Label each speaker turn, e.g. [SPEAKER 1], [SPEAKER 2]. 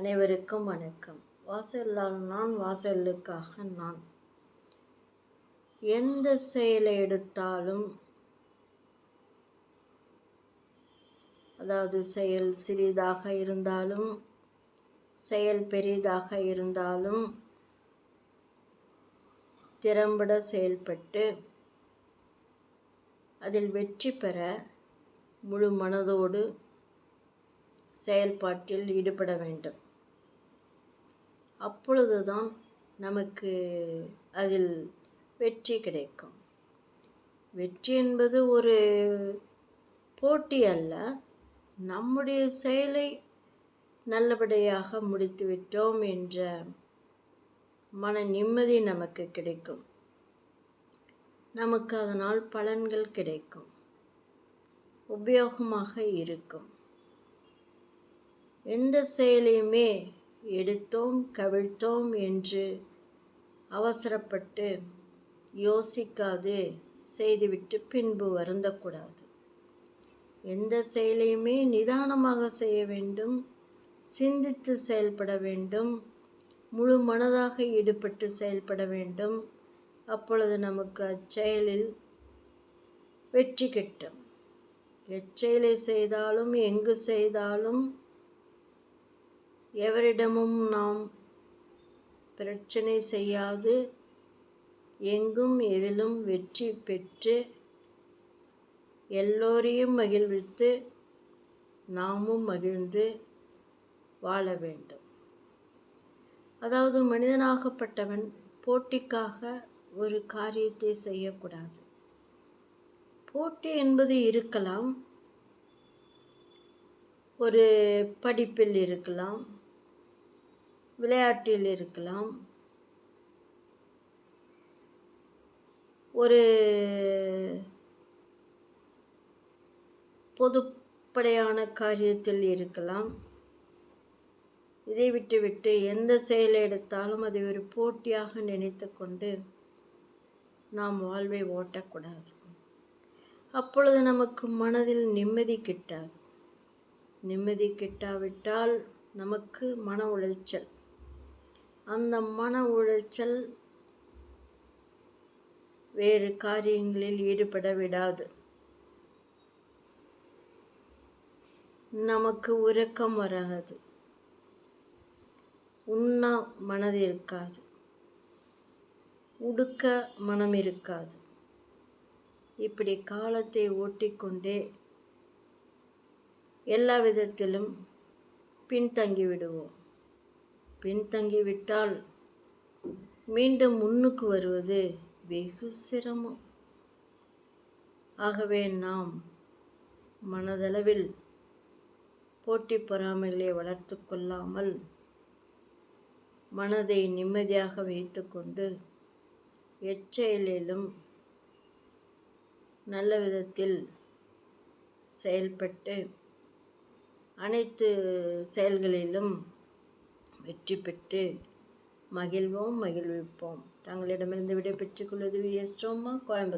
[SPEAKER 1] அனைவருக்கும் வணக்கம். வாசல்லால் நான் வாசலுக்காக நான். எந்த செயலை எடுத்தாலும் அதாவது செயல் சிறிதாக இருந்தாலும் செயல் பெரிதாக இருந்தாலும் திறம்பட செயல்பட்டு அதில் வெற்றி பெற முழு மனதோடு செயல்பாட்டில் ஈடுபட வேண்டும். அப்பொழுதுதான் நமக்கு அதில் வெற்றி கிடைக்கும். வெற்றி என்பது ஒரு போட்டி அல்ல. நம்முடைய செயலை நல்லபடியாக முடித்துவிட்டோம் என்ற மன நிம்மதி நமக்கு கிடைக்கும். நமக்கு அதனால் பலன்கள் கிடைக்கும். உபயோகமாக இருக்கும். எந்த செயலையுமே எடுத்தோம் கவிழ்த்தோம் என்று அவசரப்பட்டு யோசிக்காது செய்துவிட்டு பின்பு வருந்தக்கூடாது. எந்த செயலையுமே நிதானமாக செய்ய வேண்டும் சிந்தித்து செயல்பட வேண்டும் முழு மனதாக ஈடுபட்டு செயல்பட வேண்டும். அப்பொழுது நமக்கு அச்செயலில் வெற்றி கிட்டும். எச்செயலை செய்தாலும் எங்கு செய்தாலும் எவரிடமும் நாம் பிரச்சனை செய்யாது. எங்கும் எதிலும் வெற்றி பெற்று எல்லோரையும் மகிழ்வித்து நாமும் மகிழ்ந்து வாழ வேண்டும். அதாவது மனிதனாகப்பட்டவன் போட்டிக்காக ஒரு காரியத்தை செய்யக்கூடாது. போட்டி என்பது இருக்கலாம். ஒரு படிப்பில் இருக்கலாம். விளையாட்டில் இருக்கலாம். ஒரு பொதுப்படையான காரியத்தில் இருக்கலாம். இதை விட்டுவிட்டு எந்த செயலை எடுத்தாலும் அதை ஒரு போட்டியாக நினைத்து கொண்டு நாம் வாழ்வை ஓட்டக்கூடாது. அப்பொழுது நமக்கு மனதில் நிம்மதி கிட்டாது. நிம்மதி கிட்டாவிட்டால் நமக்கு மன உளைச்சல் அந்த மன உளைச்சல் வேறு காரியங்களில் ஈடுபட விடாது. நமக்கு உறக்கம் வராது. உண்ணா மனது இருக்காது. உடுக்க மனம் இருக்காது. இப்படி காலத்தை ஓட்டிக்கொண்டே எல்லா விதத்திலும் பின்தங்கிவிடுவோம். பின்தங்கிவிட்டால் மீண்டும் முன்னுக்கு வருவது வெகு சிரமம். ஆகவே நாம் மனதளவில் போட்டி பொறாமைகளை வளர்த்து கொள்ளாமல் மனதை நிம்மதியாக வைத்துக்கொண்டு எச்செயலிலும் நல்ல விதத்தில் செயல்பட்டு அனைத்து செயல்களிலும் வெற்றி பெற்று மகிழ்வோம் மகிழ்விப்போம். தங்களிடமிருந்து விடை பெற்றுக்கொள்வது வி எஸ் ரோமா கோயம்புத்தூர்.